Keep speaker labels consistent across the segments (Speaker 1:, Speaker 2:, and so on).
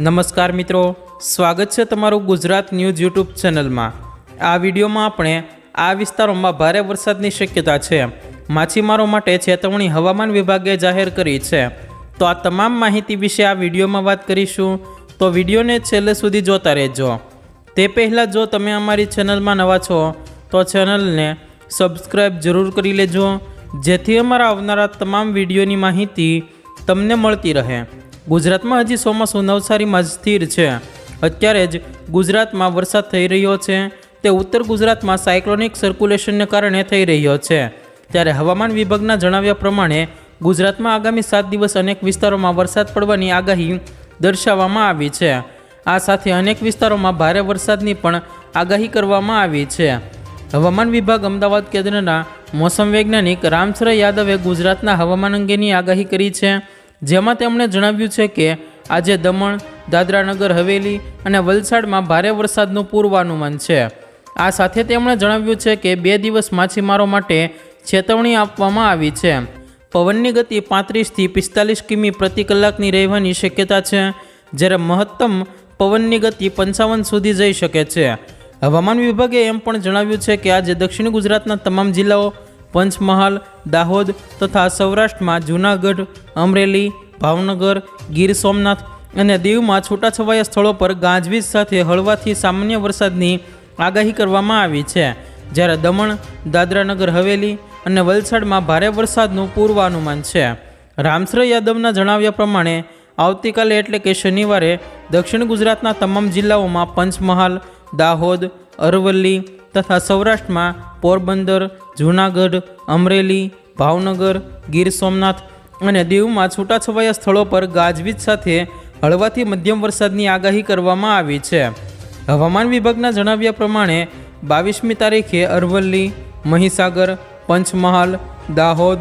Speaker 1: નમસ્કાર મિત્રો, સ્વાગત છે તમારું ગુજરાત ન્યૂઝ યુટ્યુબ ચેનલમાં. આ વિડીયોમાં આપણે આ વિસ્તારોમાં ભારે વરસાદની શક્યતા છે. માછીમારો માટે ચેતવણી હવામાન વિભાગે જાહેર કરી છે. તો આ તમામ માહિતી વિશે આ વિડીયોમાં વાત કરીશું. તો વિડીયોને છેલ્લે સુધી જોતા રહેજો. તે પહેલાં જો તમે અમારી ચેનલમાં નવા છો, તો ચેનલને સબસ્ક્રાઈબ જરૂર કરી લેજો. જેથી અમારા આવનારા તમામ વિડીયોની માહિતી તમને મળતી રહે. ગુજરાતમાં હજી ચોમાસું નવસારીમાં જ સ્થિર છે. અત્યારે જ ગુજરાતમાં વરસાદ થઈ રહ્યો છે. તે ઉત્તર ગુજરાતમાં સાયક્લોનિક સર્ક્યુલેશનને કારણે થઈ રહ્યો છે. ત્યારે હવામાન વિભાગના જણાવ્યા પ્રમાણે ગુજરાતમાં આગામી સાત દિવસ અનેક વિસ્તારોમાં વરસાદ પડવાની આગાહી દર્શાવવામાં આવી છે. આ સાથે અનેક વિસ્તારોમાં ભારે વરસાદની પણ આગાહી કરવામાં આવી છે. હવામાન વિભાગ અમદાવાદ કેન્દ્રના મોસમ વૈજ્ઞાનિક રામસર યાદવે ગુજરાતના હવામાન અંગેની આગાહી કરી છે. જેમાં તેમણે જણાવ્યું છે કે આજે દમણ, દાદરાનગર, હવેલી અને વલસાડમાં ભારે વરસાદનું પૂર્વાનુમાન છે. આ સાથે તેમણે જણાવ્યું છે કે બે દિવસ માછીમારો માટે ચેતવણી આપવામાં આવી છે. પવનની ગતિ પાંત્રીસથી પિસ્તાલીસ કિમી પ્રતિ કલાકની રહેવાની શક્યતા છે, જ્યારે મહત્તમ પવનની ગતિ પંચાવન સુધી જઈ શકે છે. હવામાન વિભાગે એમ પણ જણાવ્યું છે કે આજે દક્ષિણ ગુજરાતના તમામ જિલ્લાઓ પંચમહાલ, દાહોદ તથા સૌરાષ્ટ્રમાં જૂનાગઢ, અમરેલી, ભાવનગર, ગીર સોમનાથ અને દીવમાં છૂટાછવાયા સ્થળો પર ગાજવીજ સાથે હળવાથી સામાન્ય વરસાદની આગાહી કરવામાં આવી છે. જ્યારે દમણ, દાદરાનગર, હવેલી અને વલસાડમાં ભારે વરસાદનું પૂર્વાનુમાન છે. રામશ્ર યાદવના જણાવ્યા પ્રમાણે, આવતીકાલે એટલે કે શનિવારે દક્ષિણ ગુજરાતના તમામ જિલ્લાઓમાં પંચમહાલ, દાહોદ, અરવલ્લી તથા સૌરાષ્ટ્રમાં પોરબંદર, જૂનાગઢ, અમરેલી, ભાવનગર, ગીર સોમનાથ અને દીવમાં છૂટાછવાયા સ્થળો પર ગાજવીજ સાથે હળવાથી મધ્યમ વરસાદની આગાહી કરવામાં આવી છે. હવામાન વિભાગના જણાવ્યા પ્રમાણે બાવીસમી તારીખે અરવલ્લી, મહીસાગર, પંચમહાલ, દાહોદ,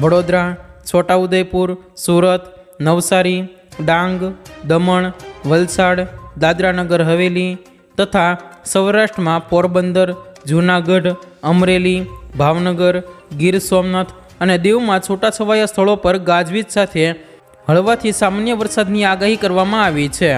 Speaker 1: વડોદરા, છોટાઉદેપુર, સુરત, નવસારી, ડાંગ, દમણ, વલસાડ, દાદરાનગર, હવેલી તથા સૌરાષ્ટ્રમાં પોરબંદર, જૂનાગઢ, અમરેલી, ભાવનગર, ગીર સોમનાથ અને દીવમાં છૂટાછવાયા સ્થળો પર ગાજવીજ સાથે હળવાથી સામાન્ય વરસાદની આગાહી કરવામાં આવી છે.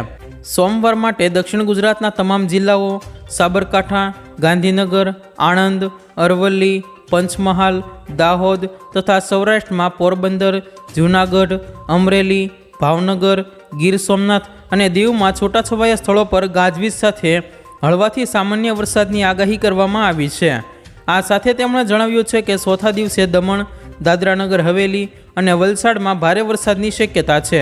Speaker 1: સોમવાર માટે દક્ષિણ ગુજરાતના તમામ જિલ્લાઓ સાબરકાંઠા, ગાંધીનગર, આણંદ, અરવલ્લી, પંચમહાલ, દાહોદ તથા સૌરાષ્ટ્રમાં પોરબંદર, જૂનાગઢ, અમરેલી, ભાવનગર, ગીર સોમનાથ અને દીવમાં છૂટાછવાયા સ્થળો પર ગાજવીજ સાથે હળવાથી સામાન્ય વરસાદની આગાહી કરવામાં આવી છે. આ સાથે તેમણે જણાવ્યું છે કે ચોથા દિવસે દમણ, દાદરાનગર, હવેલી અને વલસાડમાં ભારે વરસાદની શક્યતા છે.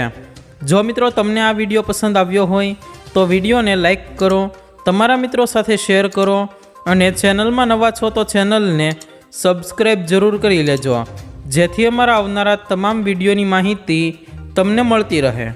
Speaker 1: જો મિત્રો તમને આ વીડિયો પસંદ આવ્યો હોય, તો વિડીયોને લાઇક કરો, તમારા મિત્રો સાથે શેર કરો અને ચેનલમાં નવા છો તો ચેનલને સબસ્ક્રાઈબ જરૂર કરી લેજો. જેથી અમારા આવનારા તમામ વિડીયોની માહિતી તમને મળતી રહે.